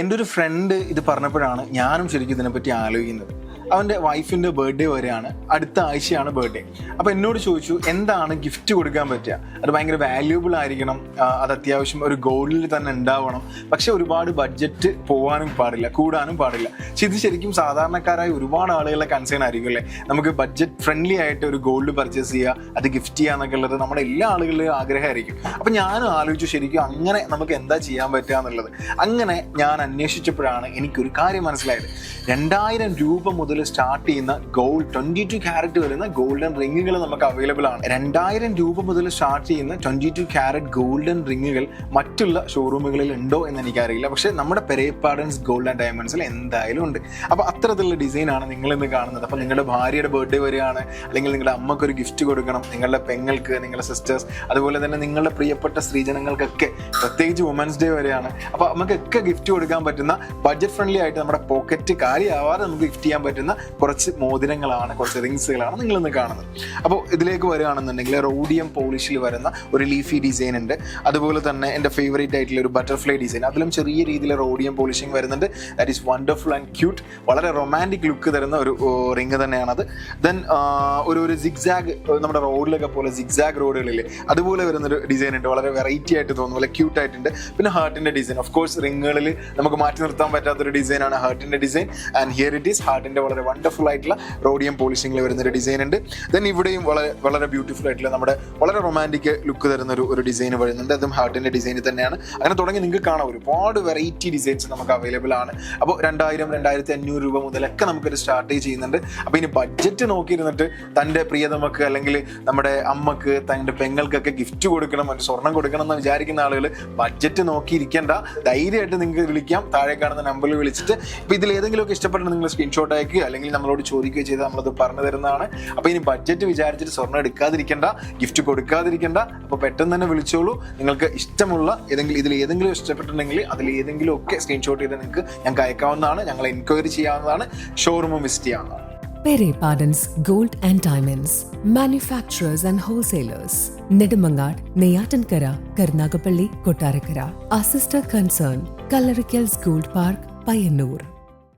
എന്റെ ഒരു ഫ്രണ്ട് ഇത് പറഞ്ഞപ്പോഴാണ് ഞാനും ശരിക്കും ഇതിനെപ്പറ്റി ആലോചിക്കുന്നത്. അവന്റെ വൈഫിന്റെ ബർത്ത്ഡേ വരെയാണ്. അടുത്ത ആഴ്ചയാണ് ബർത്ത്ഡേ അപ്പോൾ എന്നോട് ചോദിച്ചു എന്താണ് ഗിഫ്റ്റ് കൊടുക്കാൻ പറ്റുക? അത് ഭയങ്കര വാല്യൂബിൾ ആയിരിക്കണം. അത് അത്യാവശ്യം ഒരു ഗോൾഡിൽ തന്നെ ഉണ്ടാവണം. പക്ഷെ ഒരുപാട് ബഡ്ജറ്റ് പോകാനും പാടില്ല കൂടാനും പാടില്ല. പക്ഷെ ഇത് ശരിക്കും സാധാരണക്കാരായ ഒരുപാട് ആളുകളുടെ കൺസേൺ ആയിരിക്കും അല്ലേ? നമുക്ക് ബഡ്ജറ്റ് ഫ്രണ്ട്ലി ആയിട്ട് ഒരു ഗോൾഡ് പർച്ചേസ് ചെയ്യുക അത് ഗിഫ്റ്റ് ചെയ്യുക എന്നൊക്കെ ഉള്ളത് നമ്മുടെ എല്ലാ ആളുകളുടെയും ആഗ്രഹമായിരിക്കും. അപ്പം ഞാനും ആലോചിച്ചു ശരിക്കും അങ്ങനെ നമുക്ക് എന്താ ചെയ്യാൻ പറ്റുക എന്നുള്ളത്. അങ്ങനെ ഞാൻ അന്വേഷിച്ചപ്പോഴാണ് എനിക്കൊരു കാര്യം മനസ്സിലായത്. രണ്ടായിരം രൂപ മുതൽ സ്റ്റാർട്ട് ചെയ്യുന്ന ഗോൾഡ് ട്വന്റി ടു ക്യാരറ്റ് വരുന്ന ഗോൾഡൻ റിങ്ങുകൾ നമുക്ക് അവൈലബിൾ ആണ്. രണ്ടായിരം രൂപ മുതൽ സ്റ്റാർട്ട് ചെയ്യുന്ന ട്വന്റി ടു ക്യാരറ്റ് ഗോൾഡൻ റിങ്ങുകൾ മറ്റുള്ള ഷോറൂമുകളിൽ ഉണ്ടോ എന്ന് എനിക്കറിയില്ല. പക്ഷേ നമ്മുടെ പെരേപ്പാടൻസ് ഗോൾഡ് ആൻഡ് ഡയമണ്ട്സിൽ എന്തായാലും ഉണ്ട്. അപ്പോൾ അത്തരത്തിലുള്ള ഡിസൈനാണ് നിങ്ങൾ ഇന്ന് കാണുന്നത്. അപ്പോൾ നിങ്ങളുടെ ഭാര്യയുടെ ബർത്ത്ഡേ വരികയാണ് അല്ലെങ്കിൽ നിങ്ങളുടെ അമ്മയ്ക്ക് ഒരു ഗിഫ്റ്റ് കൊടുക്കണം നിങ്ങളുടെ പെങ്ങൾക്ക് നിങ്ങളുടെ സിസ്റ്റേഴ്സ് അതുപോലെ തന്നെ നിങ്ങളുടെ പ്രിയപ്പെട്ട സ്ത്രീജനങ്ങൾക്കൊക്കെ പ്രത്യേകിച്ച് വുമൻസ് ഡേ വരെയാണ് അപ്പോൾ നമുക്കൊക്കെ ഗിഫ്റ്റ് കൊടുക്കാൻ പറ്റുന്ന ബഡ്ജറ്റ് ഫ്രണ്ട്ലി ആയിട്ട് നമ്മുടെ പോക്കറ്റ് കാര്യമാവാതെ നമുക്ക് ഗിഫ്റ്റ് ചെയ്യാൻ പറ്റുന്ന കുറച്ച് മോതിരങ്ങളാണ് കുറച്ച് റിങ്സുകളാണ് നിങ്ങൾ ഇന്ന് കാണുന്നത്. അപ്പോൾ ഇതിലേക്ക് വരികയാണെന്നുണ്ടെങ്കിൽ റോഡിയം പോളിഷിൽ വരുന്ന ഒരു ലീഫി ഡിസൈൻ ഉണ്ട്. അതുപോലെ തന്നെ എന്റെ ഫേവറേറ്റ് ആയിട്ടുള്ള ഒരു ബട്ടർഫ്ലൈ ഡിസൈൻ അതിലും ചെറിയ രീതിയിൽ റോഡിയം പോളിഷിങ് വരുന്നുണ്ട്. That is wonderful and cute വളരെ റൊമാന്റിക് ലുക്ക് തരുന്ന ഒരു റിങ് തന്നെയാണത് ദെൻ ഒരു ഒരു സിഗ്സാഗ് നമ്മുടെ റോഡിലൊക്കെ പോലെ സിഗ്സാഗ് റോഡുകളിൽ അതുപോലെ വരുന്നൊരു ഡിസൈൻ ഉണ്ട്. വളരെ വെറൈറ്റി ആയിട്ട് തോന്നുന്നു. വളരെ ക്യൂട്ട് ആയിട്ടുണ്ട്. പിന്നെ ഹാർട്ടിന്റെ ഡിസൈൻ ഓഫ് കോഴ്സ് റിങ്ങുകളിൽ നമുക്ക് മാറ്റി നിർത്താൻ പറ്റാത്തൊരു ഡിസൈനാണ് ഹാർട്ടിന്റെ design and here it is ഹാർട്ടിന്റെ വളരെ വണ്ടർഫുൾ ആയിട്ടുള്ള റോഡിയം പോളിഷിംഗിൽ വരുന്നൊരു ഡിസൈൻ ഉണ്ട്. ദെൻ ഇവിടെയും വളരെ വളരെ ബ്യൂട്ടിഫുൾ ആയിട്ടുള്ള നമ്മുടെ വളരെ റൊമാന്റിക് ലുക്ക് തരുന്ന ഒരു ഒരു ഡിസൈൻ വരുന്നുണ്ട്. അതും ഹാർട്ടിന്റെ ഡിസൈൻ തന്നെയാണ്. അങ്ങനെ തുടങ്ങി നിങ്ങൾക്ക് കാണാം. ഒരുപാട് വെറൈറ്റി ഡിസൈൻസ് നമുക്ക് അവൈലബിൾ ആണ്. അപ്പോൾ രണ്ടായിരം രണ്ടായിരത്തി അഞ്ഞൂറ് രൂപ മുതലൊക്കെ നമുക്കൊരു സ്റ്റാർട്ട് ചെയ്യുന്നുണ്ട്. അപ്പോൾ ഇനി ബഡ്ജറ്റ് നോക്കിയിരുന്നിട്ട് തന്റെ പ്രിയതമക്ക് അല്ലെങ്കിൽ നമ്മുടെ അമ്മയ്ക്ക് തന്റെ പെങ്ങൾക്കൊക്കെ ഗിഫ്റ്റ് കൊടുക്കണം ഒരു സ്വർണം കൊടുക്കണം എന്ന് വിചാരിക്കുന്ന ആളുകൾ ബഡ്ജറ്റ് നോക്കിയിരിക്കേണ്ട. ധൈര്യമായിട്ട് നിങ്ങൾക്ക് വിളിക്കാം. താഴെ കാണുന്ന നമ്പറിൽ വിളിച്ചിട്ട്. ഇപ്പോൾ ഇതിൽ ഏതെങ്കിലുമൊക്കെ ഇഷ്ടപ്പെട്ട നിങ്ങൾ സ്ക്രീൻഷോട്ട് അയക്കുക അല്ലെങ്കിൽ നമ്മളോട് ചോദിക്കുകയോ ചെയ്ത് നമ്മളത് പറഞ്ഞു തരുന്നതാണ് അപ്പോൾ ഇനി ബഡ്ജറ്റ് വിചാരിച്ചിട്ട് സ്വർണം എടുക്കാതിരിക്കേണ്ട ഗിഫ്റ്റ് കൊടുക്കാതിരിക്കേണ്ട അപ്പോൾ പെട്ടെന്ന് തന്നെ വിളിച്ചോളൂ നിങ്ങൾക്ക് ഇഷ്ടമുള്ള ഏതെങ്കിലും ഇതിൽ ഏതെങ്കിലും ഇഷ്ടപ്പെട്ടിട്ടുണ്ടെങ്കിൽ അതിൽ ഏതെങ്കിലും ഒക്കെ സ്ക്രീൻഷോട്ട് ചെയ്ത് നിങ്ങൾക്ക് ഞങ്ങൾക്ക് അയക്കാവുന്നതാണ് ഞങ്ങൾ എൻക്വയറി ചെയ്യാവുന്നതാണ് ഷോറൂമും വിസിറ്റ് ചെയ്യാവുന്നതാണ് Pere Pardon's Gold and Diamonds, manufacturers and wholesalers. Nedumangad, Neyatankara, Karnagapalli, Kottarakara. Our sister concern, Kallarikals Gold Park.